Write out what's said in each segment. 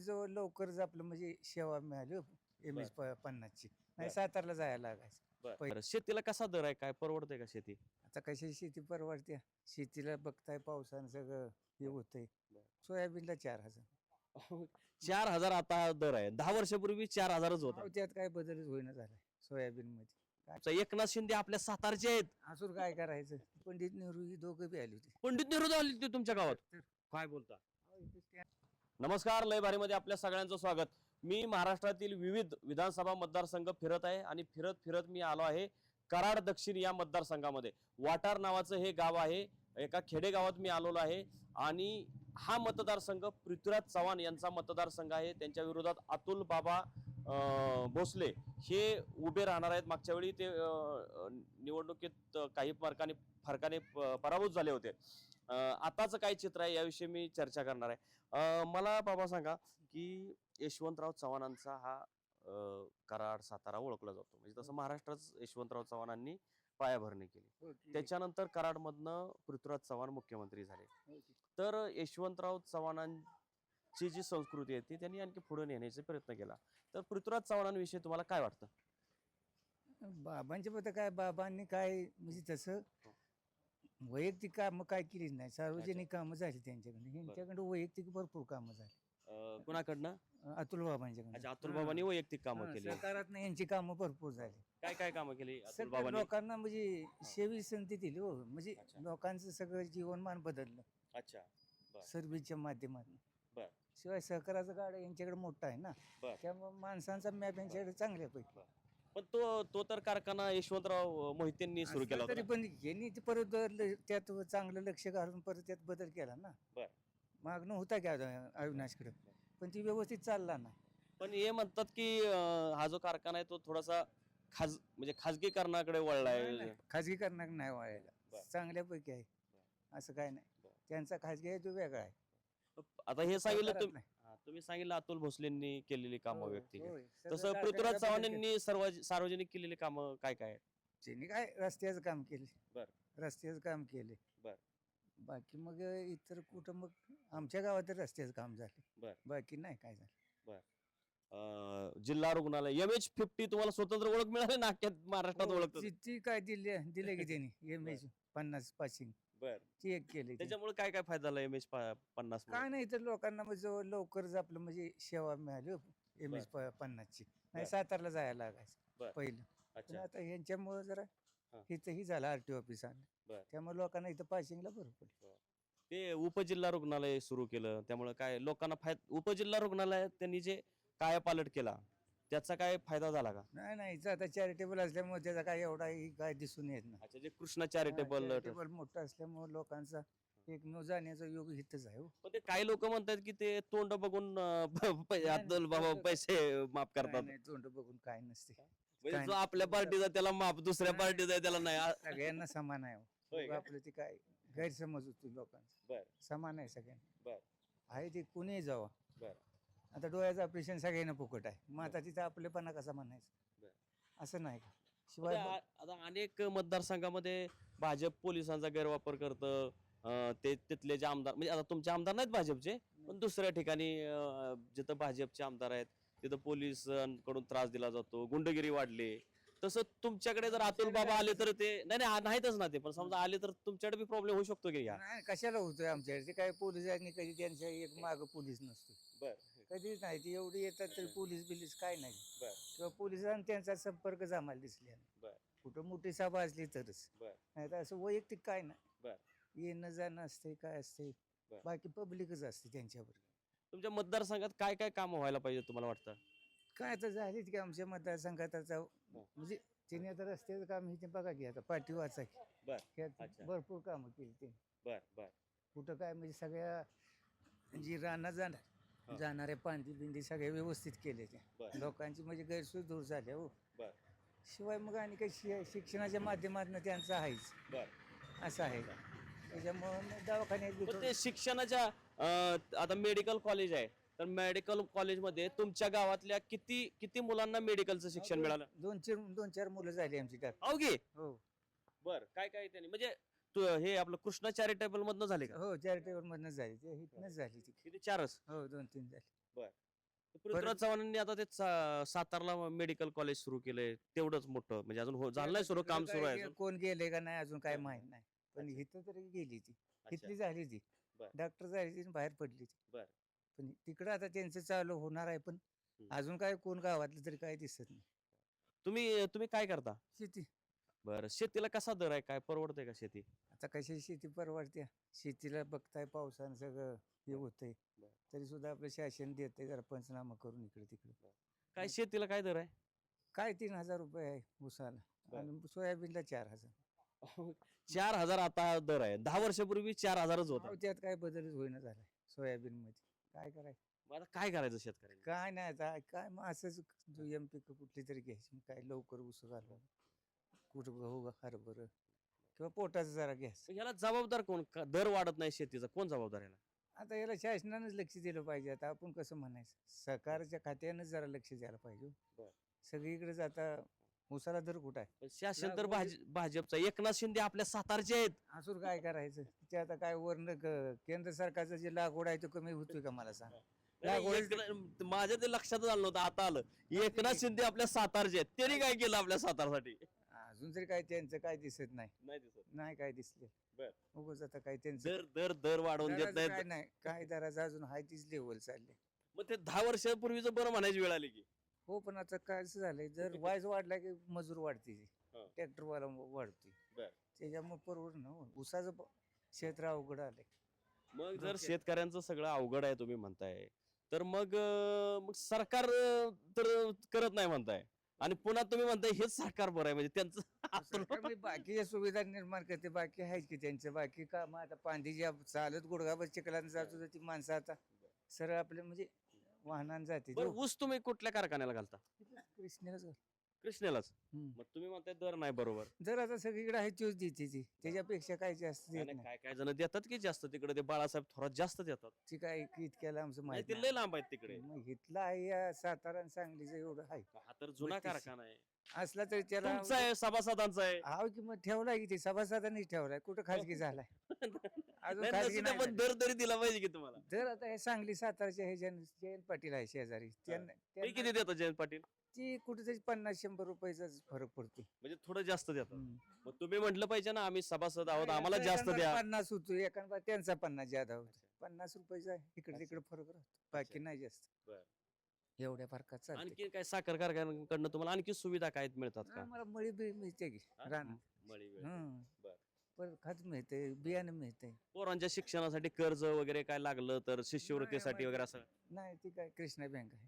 जवळ लवकरच आपलं म्हणजे सेवा मिळाली एम एस पन्नासची. नाही सातारला जायला लागायचं. पहिले. बरं. शेतीला कसा दर आहे? काय परवडतंय का शेती? आता कशी शेती परवडते? शेतीला बघताय पावसानं सगळं हे होतंय. सोयाबीनला चार हजार. चार हजार आता हा दर आहे. दहा वर्षापूर्वी चार हजारच होता. त्यात काय बदलच होईना झालाय सोयाबीन मध्ये आमचा एकनाथ शिंदे आपल्या सातारचे आहेत. असून काय करायचं? पंडित नेहरू ही दोघं बी आली होती. पंडित नेहरू आले ते तुमच्या गावात. काय बोलता? नमस्कार लय भारीमध्ये आपल्या सगळ्यांचं स्वागत. मी महाराष्ट्रातील विविध विधानसभा मतदारसंघ फिरत आहे आणि फिरत फिरत मी आलो आहे कराड दक्षिण या मतदारसंघामध्ये. वाटार नावाचं हे गाव आहे एका खेडेगावात मी आलेलो आहे आणि हा मतदारसंघ पृथ्वीराज चव्हाण यांचा मतदारसंघ आहे. त्यांच्या विरोधात अतुल बाबा भोसले हे उभे राहणार आहेत. मागच्या वेळी ते निवडणुकीत काही मार्काने फरकाने प- पराभूत झाले होते. आताचं काय चित्र आहे याविषयी मी चर्चा करणार आहे. मला बाबा सांगा की यशवंतराव चव्हाणांचा हा कराड सातारा ओळखला जातो. म्हणजे तसं महाराष्ट्रात यशवंतराव चव्हाणांनी पायाभरणी केली. त्याच्यानंतर कराडमधनं पृथ्वीराज चव्हाण मुख्यमंत्री झाले. तर यशवंतराव चव्हाणांची जी संस्कृती आहे ती त्यांनी आणखी पुढे नेण्याचा प्रयत्न केला. तर पृथ्वीराज चव्हाणांविषयी तुम्हाला काय वाटतं? बाबांच्या बद्दल काय बाबांनी काय म्हणजे तसं वैयक्तिक कामं काय केलीच नाही. सार्वजनिक कामं झाली त्यांच्याकडे यांच्याकडे वैयक्तिक भरपूर कामं झाली. अं, कुणाकडनं? अतुल बाबांच्याकडे अच्छा अतुल बाबांनी वैयक्तिक कामं केली. सरकारात यांची कामं भरपूर झाली. काय काय कामं केली अतुल सगळ्या बाबांनी? लोकांना म्हणजे सेवी संधी दिली हो. म्हणजे. लोकांचं सगळं जीवनमान बदललं. अच्छा. बर. सर्व्हिसच्या माध्यमातून. बर. शिवाय सहकाराचा गाडा यांच्याकडे मोठा आहे ना. बर. त्यामुळे माणसांचा मॅप यांच्याकडे चांगल्यापैकी. पण तो तो तर कारखाना यशवंतराव मोहितेंनी सुरू केला तरी पण यांनी ते परत त्यात चांगलं लक्ष घालून परत त्यात बदल केला ना. बर. मागणं होता की अविनाशकडे? पण ती व्यवस्थित चालला ना. पण हे म्हणतात की अं, हा जो कारखाना आहे तो थोडासा खाज म्हणजे खाजगीकरणाकडे वळलाय. खाजगी करणार नाही व्हायला बर. चांगल्यापैकी आहे. असं काय नाही. त्यांचा खाजगी आहे तो वेगळा आहे. आता हे सांगितलं तुम्ही नाही. हा, तुम्ही सांगितलं अतुल भोसलेंनी केलेली कामं होय, व्यक्ती तसं पृथ्वीराज चव्हाण. यांनी सर्व सार्वजनिक केलेली कामं काय काय आहेत? त्यांनी काय रस्त्याचं काम केले बर. रस्त्याचं काम केले बर. बाकी मग इतर कुठं मग आमच्या गावात रस्त्याचं काम झाले बर. बाकी नाही काय झालं अं, जिल्हा रुग्णालय एम एच फिफ्टी तुम्हाला स्वतंत्र ओळख मिळाली ना अख्ख्या महाराष्ट्रात हो, ओळखतात ती- ती काय दिले दिले की त्यांनी एम एच पन्नास पासिंग बर. एक केली त्याच्यामुळे काय काय फायदा झाला एम एच पन्नास काय नाही तर लोकांना म्हणजे जवळ लवकरच आपलं म्हणजे सेवा मिळाली एम एच पन्नासची. नाही. सातारला जायला लागायचं. पहिलं. पण अच्छा. आता यांच्यामुळे जरा हा. इथंही झालं आरटीओ ऑफिस आणलं बर. त्यामुळे लोकांना इथं पासिंगला बरं पडलं. ते उपजिल्हा रुग्णालय सुरू केलं. त्यामुळे काय लोकांना फायदा उपजिल्हा रुग्णालयात त्यांनी जे कायापालट केला त्याचा काय फायदा झाला का? नाही नाही इथं आता चॅरिटेबल असल्यामुळे त्याचा काय एवढा काय दिसून येत नाही. अच्छा जे कृष्णा चॅरिटेबल चॅरिटेबल मोठं असल्यामुळे लोकांचा एक न जाण्याचा योग इथंच आहे हो. पण ते काही लोक म्हणतात की ते तोंड बघून अं, प- प- अब्दुल बाबा पैसे माफ करतात. नाही, तोंड बघून काय नसते. म्हणजे जो आपल्या पार्टीचा त्याला माफ दुसऱ्या. पार्टीचा त्याला नाही. आ- सगळ्यांना समान आहे हो. का? आपलं ते काय गैरसमज होतो लोकांचा. बर. समान आहे सगळ्यांना. बर. आहे ते कुणीही जावा. बर. आता डोळ्याचं ऑपरेशन सगळ्यांना फुकट आहे. मग आता तिथं आपलेपणा कसा म्हणायचं. असं नाही. का शिवाय आता अनेक मतदारसंघामध्ये भाजप पोलिसांचा गैरवापर करतं. अं, ते तिथले जे आमदार म्हणजे आता तुमचे आमदार नाहीत भाजपचे पण दुसऱ्या ठिकाणी अं, जिथं भाजपचे आमदार आहेत तिथं पोलिसांकडून त्रास दिला जातो. गुंडगिरी वाढली. तसं तुमच्याकडे जर अतुल बाबा आले तर ते नाही नाही आ- नाहीतच ना ते पण समजा आले तर तुमच्याकडे बी प्रॉब्लेम होऊ शकतो की या? नाही कशाला होतोय आमच्याकडे? ते काय पोलिसांनी कधी त्यांच्या एक माग पोलीस नसतो बर. कधीच नाही. ते एवढी येतात तरी पोलीस बिलीस काय नाही. बर. किंवा पोलिसांनी त्यांचा संपर्क आम्हाला दिसले बर. कुठं मोठी सभा असली तरच. बर. नाही तर असं वैयक्तिक काय नाही. बर. येणं जाणं असते काय असते बर. बाकी पब्लिकच असते त्यांच्यावर. तुमच्या मतदारसंघात काय काय कामं व्हायला पाहिजे तुम्हाला वाटतं? काय आता झालीच की आमच्या मतदारसंघात आता म्हणजे त्यांनी आता रस्त्याचं काम हे ते बघा की आता पाठी वाचा की. बर. अच्छा. भरपूर कामं केली ते बर बर. कुठं काय म्हणजे सगळ्या जी रानात जाणार. जाणाऱ्या पांदी बिंदी सगळे व्यवस्थित केले ते. बर. लोकांची म्हणजे गैरसोय दूर झाल्या हो. बर. शिवाय मग आणि काही शि- शिक्षणाच्या माध्यमातून त्यांचं आहेच. बर. असं आहे. त्याच्यामुळं मग दवाखान्यात बी पण ते शिक्षणाच्या अं, आता मेडिकल कॉलेज आहे. तर मेडिकल कॉलेजमध्ये तुमच्या गावातल्या किती किती मुलांना मेडिकलचं शिक्षण मिळालं? दोन चार दोन चार मुलं झाली आमची टाक अवघे? हो. बर. काय काय त्यांनी? म्हणजे तू हे आपलं कृष्णा चॅरिटेबल मधनं झाले का? हो चॅरिटेबल मधनं झाली. ते इथनंच झाली ती. किती? चारच? हो दोन तीन झाली. पृथ्वीराज चव्हाणांनी आता ते सा- सातारला मेडिकल कॉलेज सुरू केलंय. तेवढंच मोठं. म्हणजे अजून हो- झालं नाही सुरू काम सुरू आहे अजून. कोण गेले का नाही अजून काय. माहीत नाही. पण अच्छा. इथं तरी गेली ती. इथली झाली ती. बरं. डॉक्टर झाली ती आणि बाहेर पडली ती. बरं. पण तिकडं आता त्यांचं चालू होणार आहे पण हम्म. अजून काय कोण गावातलं तरी काय दिसत नाही. तुम्ही तुम्ही काय करता? शेती. बरं शेतीला कसा दर आहे? काय परवडते का शेती? आता कशी शेती परवडते? शेतीला बघताय पावसानं सगळं हे होतंय. तरी सुद्धा आपलं शासन देतंय जरा पंचनामा करून इकडे तिकडे. काय शेतीला काय दर आहे? काय तीन हजार रुपये आहे उसाला. आणि सोयाबीनला चार हजार. चार हजार आता दर आहे. दहा वर्षापूर्वी चार हजारच होता. अहो, त्यात काय बदलच होईना झालाय सोयाबीन मध्ये काय करायचं मग आता काय करायचं शेतकऱ्यांनी काय नाही आता काय मग असंच दुय्यम पिकं कुठली तरी घ्यायची मग काय लवकर उस घालवा कुठं गहू हरभर किंवा पोटाचं जरा मग ह्याला जबाबदार कोण? का- दर वाढत नाही शेतीचा. कोण जबाबदार आहे आता याला शासनानंच लक्ष दिलं पाहिजे. आता आपण कसं म्हणायचं? सरकारच्या खात्यानंच जरा लक्ष द्यायला पाहिजे हो. बरं. सगळीकडेच आता उसाला दर कुठं आहे? पण शासन तर भाज- भाजपचा. एकनाथ शिंदे आपल्या सातारचे आहेत. असून काय करायचं? ते आता काय वर्ण केंद्र सरकारचं जे लागवड आहे तो कमी होतोय का मला सांग? लागवडी- माझ्या ते लक्षातच आलं नव्हतं आता आलं. एकनाथ शिंदे आपल्या सातारचे आहेत. त्यांनी काय केलं आपल्या सातारसाठी? अजून तरी काय त्यांचं काय दिसत नाही. नाही दिसत. नाही काय दिसले. बर. उगाच आता काय त्यांचं दर दर दर वाढवून देत दराचं काय नाही काय दराचं अजून हाय तीच लेवल चालले. मग ते दहा वर्षापूर्वीच बरं म्हणायची वेळ आली की. हो पण आता काय असं झालंय जर वायज वाढला की मजूर वाढते. हा. ट्रॅक्टर वाला वाढतोय बर. त्याच्यामुळे परवड ना हो. ऊसाचं प- क्षेत्र अवघड आलंय. मग जर शेतकऱ्यांचं सगळं अवघड आहे तुम्ही म्हणताय. तर मग अं, मग सरकार अं, तर करत नाही म्हणताय. आणि पुन्हा तुम्ही म्हणताय हेच सरकार बरं आहे म्हणजे त्यांचं बाकीच्या सुविधा निर्माण करते बाकी आहेत की त्यांचं बाकी काम आता पांदीच्या चालत गुडघाभर चिखलानं जात होती ती माणसं आता सरळ आपले म्हणजे वाहनानं जाते बरं ऊस तुम्ही कुठल्या कारखान्याला घालता कृष्णेलाच घाल. कृष्णेलाच. हम्म. मग तुम्ही म्हणताय दर नाही बरोबर. जर आता सगळीकडे आहे तोच देते ती त्याच्यापेक्षा काय जास्त देत नाही. काय काय जण देतात की जास्त? तिकडे ते बाळासाहेब थोरात जास्त देतात. ती काय इतक्याला आमचं नाही माहिती ते लय लांब आहेत तिकडे. मग इथला आहे या सातारा आणि सांगलीचं एवढं आहे. हा तर जुना. कारखाना आहे. असला तरी त्याला तुमचा आहे सभासदांचा आहे. हा की मग ठेवलाय की ते? सभासदांनी ठेवलाय. कुठं खाजगी झालाय? अजून खाजगी नाही पण दर तरी दिला पाहिजे की तुम्हाला जर आता हे सांगली सातारच्या हे जन जयंत पाटील आहे शेजारी त्यांना ते त्यांना- किती देतात जयंत पाटील ती कुठेतरी पन्नास शंभर रुपयाचा फरक पडतो म्हणजे थोडं जास्त देतात. मग तुम्ही म्हटलं पाहिजे ना आम्ही सभासद आहोत आम्हाला जास्त एकांवर द्या पन्नास होतो एकांवर त्यांचा पन्नास ज्यादा होतो. पन्नास रुपयाचा इकडे. तिकडे फरक राहतो बाकी. नाही जास्त बरं. एवढ्या फरकात चालते आणखी काय साखर कारखान्याकडनं तुम्हाला आणखी सुविधा काय मिळतात का मला मळी बी मिळते की? रान मळी बरं. परत खत मिळते बियाणं मिळते. पोरांच्या शिक्षणासाठी कर्ज वगैरे काय लागलं तर शिष्यवृत्तीसाठी वगैरे असं? नाही ती काय कृष्णा बँक आहे.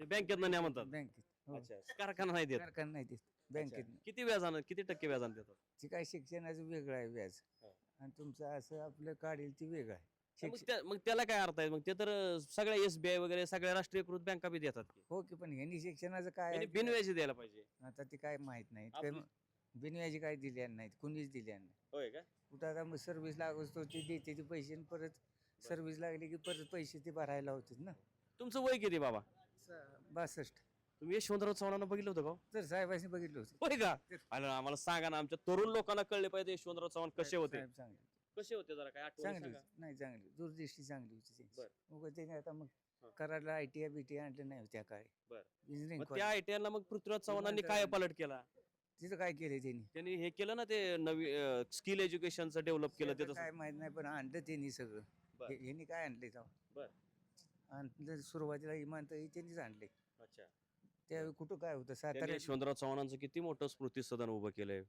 ते बँकेत नाही म्हणतात? बँकेत हो. अच्छा कारखाना नाही देत? कारखाना नाही देत. बँकेत. किती व्याजानं किती टक्के व्याजानं देतात? ती काय शिक्षणाचं वेगळं आहे व्याज. हा. आणि तुमचं असं आपलं काढेल ती वेगळं आहे. मग शिक्षण त्या- मग त्याला काय अर्थ आहे? मग ते तर अं, सगळ्या एसबीआय वगैरे सगळ्या राष्ट्रीयकृत बँका बी देतात की? हो की पण ह्यांनी शिक्षणाचं काय त्यांनी बिनव्याजी द्यायला पाहिजे. आता ते काय माहीत नाही. आपली- बिनव्याजी काय दिल्या नाहीत कुणीच दिल्या नाही. होय का? कुठं आता मग सर्व्हिस लागत तो ती देते ते पैसे आणि परत सर्व्हिस लागली की परत पैसे ते भरायला होते ना. तुमचं वय किती बाबा? स- बासष्ट. तुम्ही यशवंतराव चव्हाणांना बघितलं होतं का हो? तर साहेबांनी बघितलं होतं. होय का. अरे आम्हाला सांगा ना आमच्या तरुण लोकांना कळले पाहिजे यशवंतराव चव्हाण कसे साहेब- होते. साहेब चांगले कसे होते जरा काय आठवण चांगली सांगा. होती. नाही चांगली दूरदृष्टी चांगली होती त्यांची. उगाच त्याने आता मग हा. कराडला I T I B T I आणलं नाही त्या काळी. बरं. इंजिनिअरिंग मग त्या आयटीआयला मग पृथ्वीराज चव्हाणांनी काय पालट केला? तिथं काय केलंय त्यांनी? त्यांनी हे केलं ना ते नवी स्किल एज्युकेशनचं डेव्हलप केलं ते तसं. काय माहीत नाही पण आणलं त्यांनी सगळं. बरं. हे- ह्यांनी काय आणले तेव्हा? बरं. आणलं सुरुवातीला इमानतळ त्यांनीच आणले अच्छा. त्यावेळी कुठं काय होतं? त्यांनी सातारा यशवंतराव चव्हाणांचं किती मोठं स्मृती सदन उभं केलंय.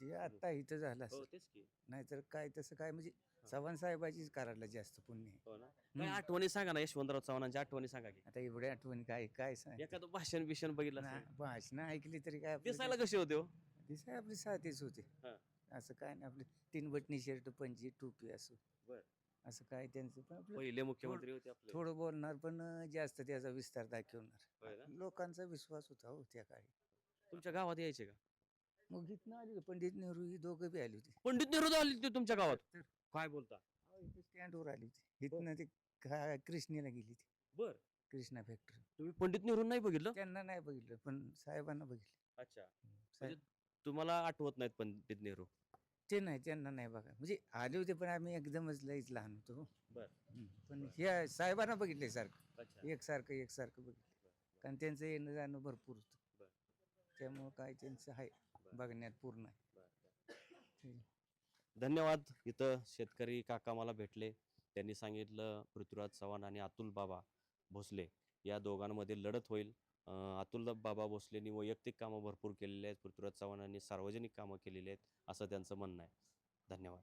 ते आता इथं झालं हो असं तेच की. नाहीतर काय तसं काय म्हणजे चव्हाण साहेबाचीच कराडला जास्त पुण्य आहे. हो ना. काय. आठवणी सांगा ना यशवंतराव चव्हाणांच्या आठवणी सांगा की. आता एवढ्या आठवणी काय काय सांग एखादं भाषण बिषण बघितलं असेल. भाषण ऐकली तरी काय आपलं दिसायला कसे होते हो? दिसाय आपली साथीच होते. हा. असं काय नाही आपले तीन बटणी शर्ट पंची टोपी असं. बर. असं काय त्यांचं पण आपलं पहिले मुख्यमंत्री होते आपले. थोडं बोलणार पण जास्त त्याचा विस्तार होय दाखवणार ना? लोकांचा विश्वास होता हो त्या काळी. तुमच्या गावात यायचे का? मग इथनं आली होती, पंडित नेहरू ही दोघं बी आली होती. पंडित नेहरू आले ते तुमच्या गावात? तर. काय बोलता? स्टँडवर आली होती. इथनं ते का- कृष्णेला गेली ती बर. कृष्णा फॅक्टरी तुम्ही पंडित नेहरू नाही बघितलं? त्यांना नाही बघितलं पण साहेबांना बघितलं. अच्छा. साहेब तुम्हाला आठवत नाहीत पंडित नेहरू? ते नाही त्यांना नाही बघा. म्हणजे आले होते पण आम्ही एकदमच लईच लहान होतो. हो. बर. हम्म. पण ह्या साहेबांना बघितले सारखं. अच्छा. एकसारखं एकसारखं बघितलं कारण त्यांचं येणं जाणं भरपूर. होतं. त्यामुळं काय त्यांचं आहे. बघण्यात पूर्ण आहे. धन्यवाद. इथं शेतकरी काका मला भेटले. त्यांनी सांगितलं पृथ्वीराज चव्हाण आणि अतुल बाबा भोसले या दोघांमध्ये लढत होईल. अतुल बाबा भोसलेंनी वैयक्तिक कामं भरपूर केलेली आहेत. पृथ्वीराज चव्हाणांनी सार्वजनिक कामं केलेली आहेत असं त्यांचं म्हणणं आहे. धन्यवाद.